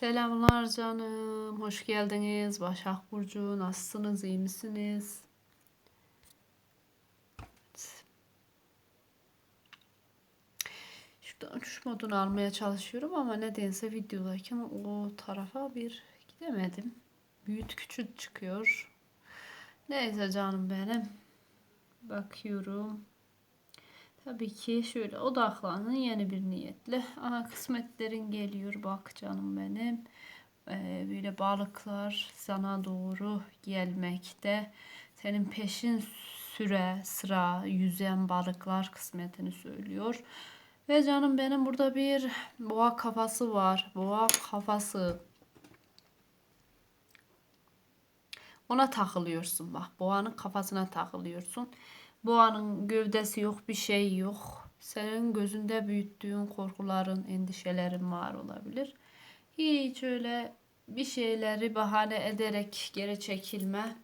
Selamlar canım. Hoş geldiniz. Başak Burcu. Nasılsınız? iyi misiniz? Evet. Şuradan uçuş modunu almaya çalışıyorum ama nedense videodayken o tarafa bir gidemedim. Büyüt küçült çıkıyor. Neyse canım benim. Bakıyorum. Tabii ki şöyle odaklanın yeni bir niyetle. Aha kısmetlerin geliyor bak canım benim. Ee, böyle balıklar sana doğru gelmekte. Senin peşin süre sıra yüzen balıklar kısmetini söylüyor. Ve canım benim burada bir boğa kafası var. Boğa kafası. Ona takılıyorsun bak. Boğanın kafasına takılıyorsun. Boğanın gövdesi yok, bir şey yok. Senin gözünde büyüttüğün korkuların, endişelerin var olabilir. Hiç öyle bir şeyleri bahane ederek geri çekilme.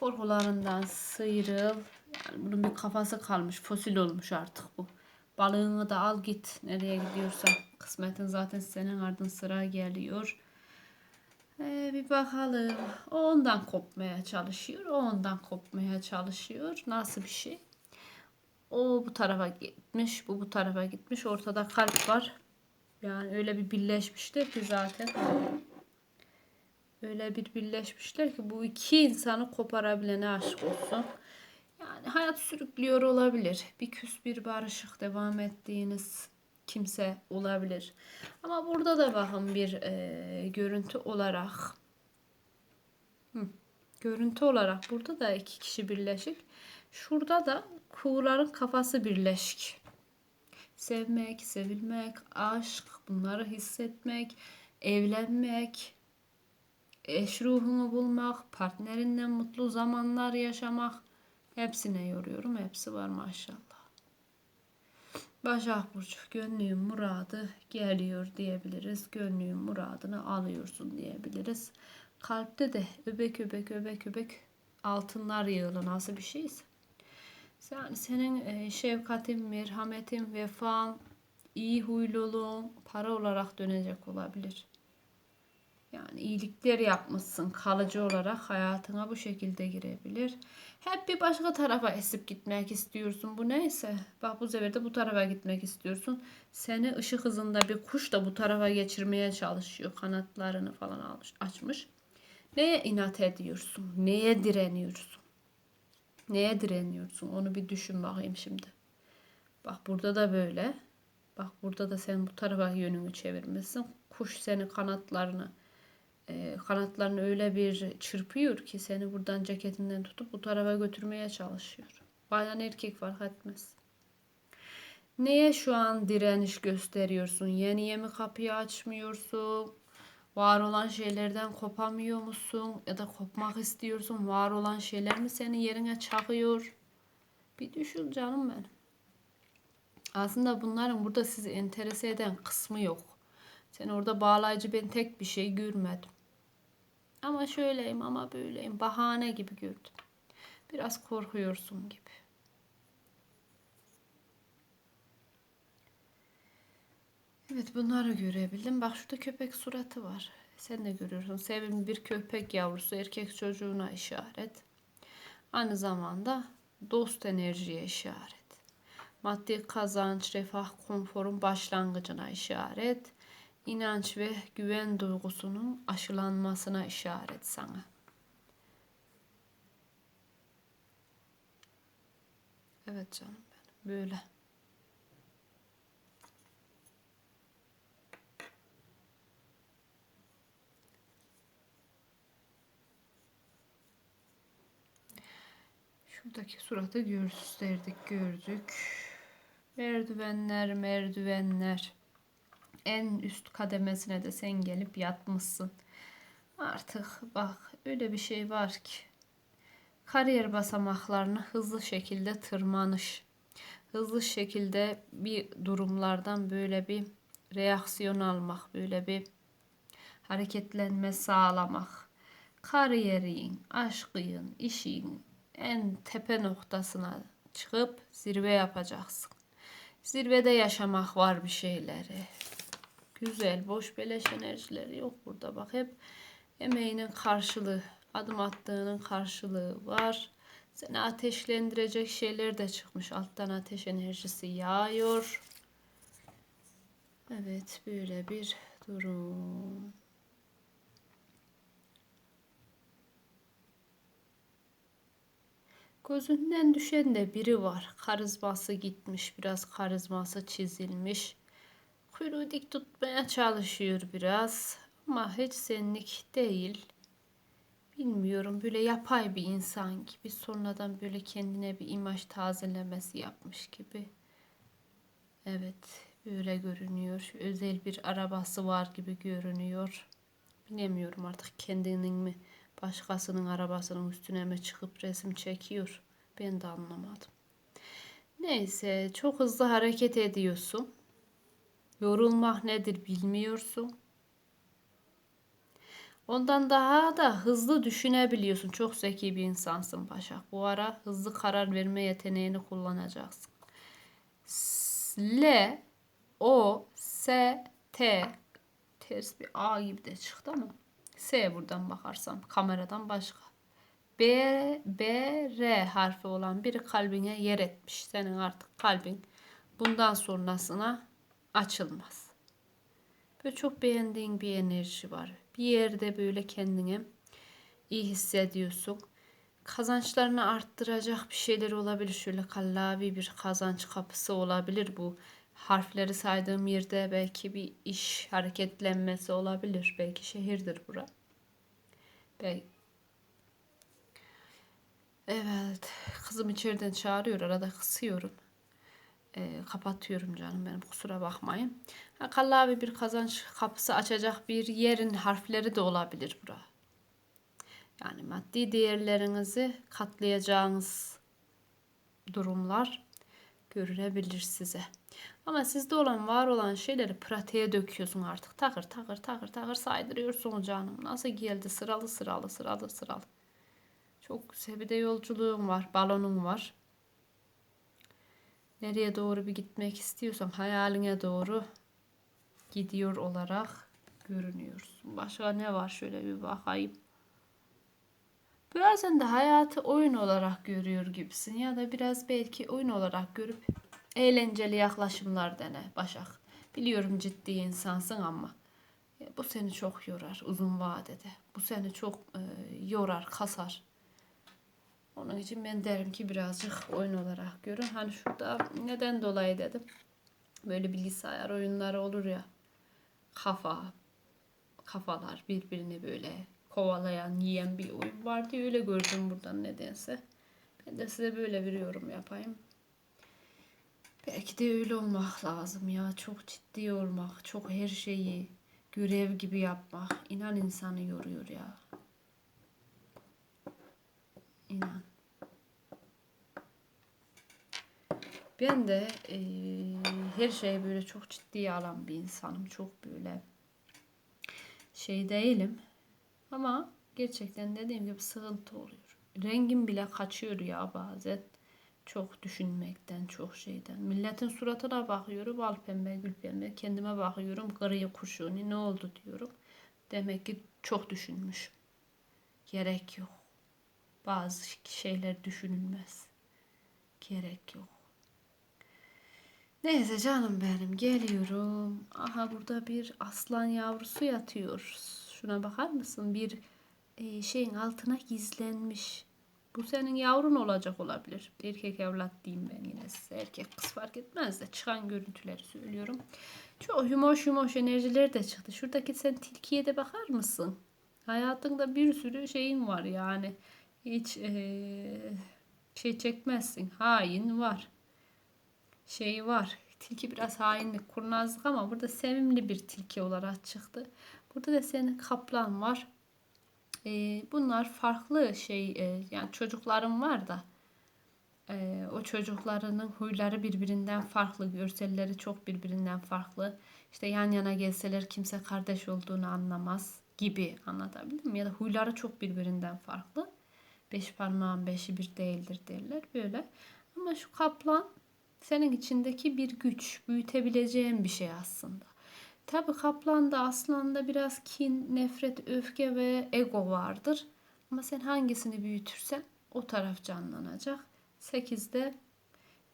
Korkularından sıyrıl. Yani bunun bir kafası kalmış, fosil olmuş artık bu. Balığını da al git nereye gidiyorsan. Kısmetin zaten senin ardın sıra geliyor. Ee, bir bakalım. O ondan kopmaya çalışıyor. O ondan kopmaya çalışıyor. Nasıl bir şey? O bu tarafa gitmiş. Bu bu tarafa gitmiş. Ortada kalp var. Yani öyle bir birleşmişler ki zaten. Öyle bir birleşmişler ki bu iki insanı koparabilene aşk olsun. Yani hayat sürüklüyor olabilir. Bir küs bir barışık devam ettiğiniz kimse olabilir. Ama burada da bakın bir e, görüntü olarak Hı, görüntü olarak burada da iki kişi birleşik. Şurada da kuğuların kafası birleşik. Sevmek, sevilmek, aşk, bunları hissetmek, evlenmek, eş ruhunu bulmak, partnerinden mutlu zamanlar yaşamak hepsine yoruyorum. Hepsi var maşallah. Başak Burcu gönlün muradı geliyor diyebiliriz. Gönlün muradını alıyorsun diyebiliriz. Kalpte de öbek öbek öbek öbek altınlar yığılı nasıl bir şeyse. Yani senin e, şefkatin, merhametin, vefan, iyi huyluluğun para olarak dönecek olabilir. Yani iyilikler yapmışsın kalıcı olarak hayatına bu şekilde girebilir. Hep bir başka tarafa esip gitmek istiyorsun. Bu neyse. Bak bu sefer de bu tarafa gitmek istiyorsun. Seni ışık hızında bir kuş da bu tarafa geçirmeye çalışıyor. Kanatlarını falan almış, açmış. Neye inat ediyorsun? Neye direniyorsun? Neye direniyorsun? Onu bir düşün bakayım şimdi. Bak burada da böyle. Bak burada da sen bu tarafa yönünü çevirmişsin. Kuş seni kanatlarını e, kanatlarını öyle bir çırpıyor ki seni buradan ceketinden tutup bu tarafa götürmeye çalışıyor. Bayan erkek fark etmez. Neye şu an direniş gösteriyorsun? Yeniye mi kapıyı açmıyorsun? Var olan şeylerden kopamıyor musun? Ya da kopmak istiyorsun? Var olan şeyler mi seni yerine çakıyor? Bir düşün canım benim. Aslında bunların burada sizi enterese eden kısmı yok. Sen orada bağlayıcı ben tek bir şey görmedim. Ama şöyleyim ama böyleyim. Bahane gibi gördüm. Biraz korkuyorsun gibi. Evet bunları görebildim. Bak şurada köpek suratı var. Sen de görüyorsun. Sevimli bir köpek yavrusu erkek çocuğuna işaret. Aynı zamanda dost enerjiye işaret. Maddi kazanç, refah, konforun başlangıcına işaret inanç ve güven duygusunun aşılanmasına işaret sana. Evet canım benim böyle. Şuradaki suratı gösterdik, gördük. Merdivenler, merdivenler en üst kademesine de sen gelip yatmışsın. Artık bak öyle bir şey var ki kariyer basamaklarını hızlı şekilde tırmanış, hızlı şekilde bir durumlardan böyle bir reaksiyon almak, böyle bir hareketlenme sağlamak, kariyerin, aşkın, işin en tepe noktasına çıkıp zirve yapacaksın. Zirvede yaşamak var bir şeyleri Güzel. Boş beleş enerjileri yok burada. Bak hep emeğinin karşılığı, adım attığının karşılığı var. Seni ateşlendirecek şeyler de çıkmış. Alttan ateş enerjisi yağıyor. Evet böyle bir durum. Gözünden düşen de biri var. Karizması gitmiş, biraz karizması çizilmiş. Kuyruğu dik tutmaya çalışıyor biraz. Ama hiç senlik değil. Bilmiyorum böyle yapay bir insan gibi sonradan böyle kendine bir imaj tazelemesi yapmış gibi. Evet böyle görünüyor. Özel bir arabası var gibi görünüyor. Bilemiyorum artık kendinin mi başkasının arabasının üstüne mi çıkıp resim çekiyor. Ben de anlamadım. Neyse çok hızlı hareket ediyorsun. Yorulmak nedir bilmiyorsun. Ondan daha da hızlı düşünebiliyorsun. Çok zeki bir insansın Başak. Bu ara hızlı karar verme yeteneğini kullanacaksın. L, O, S, T. Ters bir A gibi de çıktı ama. S buradan bakarsam kameradan başka. B, B, R harfi olan biri kalbine yer etmiş. Senin artık kalbin bundan sonrasına açılmaz. Böyle çok beğendiğin bir enerji var. Bir yerde böyle kendini iyi hissediyorsun. Kazançlarını arttıracak bir şeyler olabilir. Şöyle kallavi bir kazanç kapısı olabilir bu. Harfleri saydığım yerde belki bir iş hareketlenmesi olabilir. Belki şehirdir bura. Belki Evet, kızım içeriden çağırıyor. Arada kısıyorum. E, kapatıyorum canım benim kusura bakmayın. Kallavi bir kazanç kapısı açacak bir yerin harfleri de olabilir bura. Yani maddi değerlerinizi katlayacağınız durumlar görülebilir size. Ama sizde olan var olan şeyleri pratiğe döküyorsun artık. Takır takır takır takır saydırıyorsun canım. Nasıl geldi sıralı sıralı sıralı sıralı. Çok güzel bir de yolculuğum var. Balonum var. Nereye doğru bir gitmek istiyorsan hayaline doğru gidiyor olarak görünüyorsun. Başka ne var şöyle bir bakayım. Bazen de hayatı oyun olarak görüyor gibisin ya da biraz belki oyun olarak görüp eğlenceli yaklaşımlar dene Başak. Biliyorum ciddi insansın ama bu seni çok yorar uzun vadede. Bu seni çok e, yorar, kasar. Onun için ben derim ki birazcık oyun olarak görün. Hani şurada neden dolayı dedim. Böyle bilgisayar oyunları olur ya. Kafa, kafalar birbirini böyle kovalayan, yiyen bir oyun var diye öyle gördüm buradan nedense. Ben de size böyle bir yorum yapayım. Belki de öyle olmak lazım ya. Çok ciddi olmak, çok her şeyi görev gibi yapmak. inan insanı yoruyor ya. İnan. Ben de e, her şeyi böyle çok ciddiye alan bir insanım. Çok böyle şey değilim. Ama gerçekten dediğim gibi sıkıntı oluyor. Rengim bile kaçıyor ya bazen. Çok düşünmekten, çok şeyden. Milletin suratına bakıyorum, al pembe, gül pembe. Kendime bakıyorum, gri kuşuni ne oldu diyorum. Demek ki çok düşünmüşüm. Gerek yok. Bazı şeyler düşünülmez. Gerek yok. Neyse canım benim geliyorum. Aha burada bir aslan yavrusu yatıyor. Şuna bakar mısın? Bir e, şeyin altına gizlenmiş. Bu senin yavrun olacak olabilir. Erkek evlat diyeyim ben yine size. Erkek kız fark etmez de çıkan görüntüleri söylüyorum. Çok yumoş yumoş enerjiler de çıktı. Şuradaki sen tilkiye de bakar mısın? Hayatında bir sürü şeyin var yani. Hiç ee, şey çekmezsin. Hain var. Şey var. Tilki biraz hainlik, kurnazlık ama burada sevimli bir tilki olarak çıktı. Burada da senin kaplan var. Ee, bunlar farklı şey e, yani çocuklarım var da e, o çocuklarının huyları birbirinden farklı, görselleri çok birbirinden farklı. İşte yan yana gelseler kimse kardeş olduğunu anlamaz gibi anlatabildim mi? Ya da huyları çok birbirinden farklı. Beş parmağın beşi bir değildir derler böyle. Ama şu kaplan senin içindeki bir güç, büyütebileceğin bir şey aslında. Tabi kaplanda aslanda biraz kin, nefret, öfke ve ego vardır. Ama sen hangisini büyütürsen o taraf canlanacak. 8'de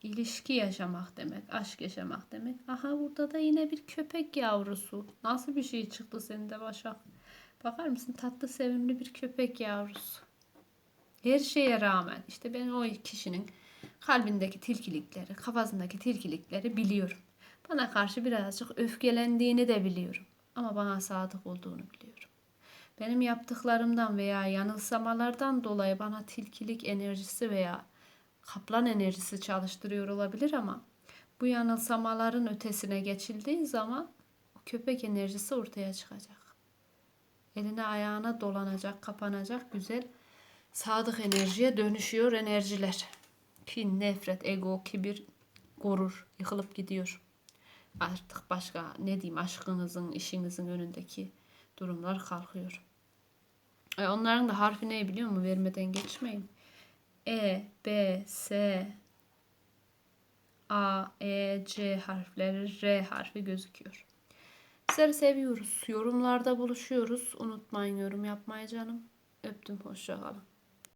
ilişki yaşamak demek, aşk yaşamak demek. Aha burada da yine bir köpek yavrusu. Nasıl bir şey çıktı senin de Başak? Bakar mısın? Tatlı sevimli bir köpek yavrusu. Her şeye rağmen işte ben o kişinin kalbindeki tilkilikleri, kafasındaki tilkilikleri biliyorum. Bana karşı birazcık öfkelendiğini de biliyorum. Ama bana sadık olduğunu biliyorum. Benim yaptıklarımdan veya yanılsamalardan dolayı bana tilkilik enerjisi veya kaplan enerjisi çalıştırıyor olabilir ama bu yanılsamaların ötesine geçildiği zaman o köpek enerjisi ortaya çıkacak. Eline ayağına dolanacak, kapanacak güzel sadık enerjiye dönüşüyor enerjiler. Kin, nefret, ego, kibir, gurur yıkılıp gidiyor. Artık başka ne diyeyim aşkınızın, işinizin önündeki durumlar kalkıyor. E, onların da harfi ne biliyor musun? Vermeden geçmeyin. E, B, S, A, E, C harfleri, R harfi gözüküyor. Sizleri seviyoruz. Yorumlarda buluşuyoruz. Unutmayın yorum yapmayı canım. Öptüm. Hoşça kalın.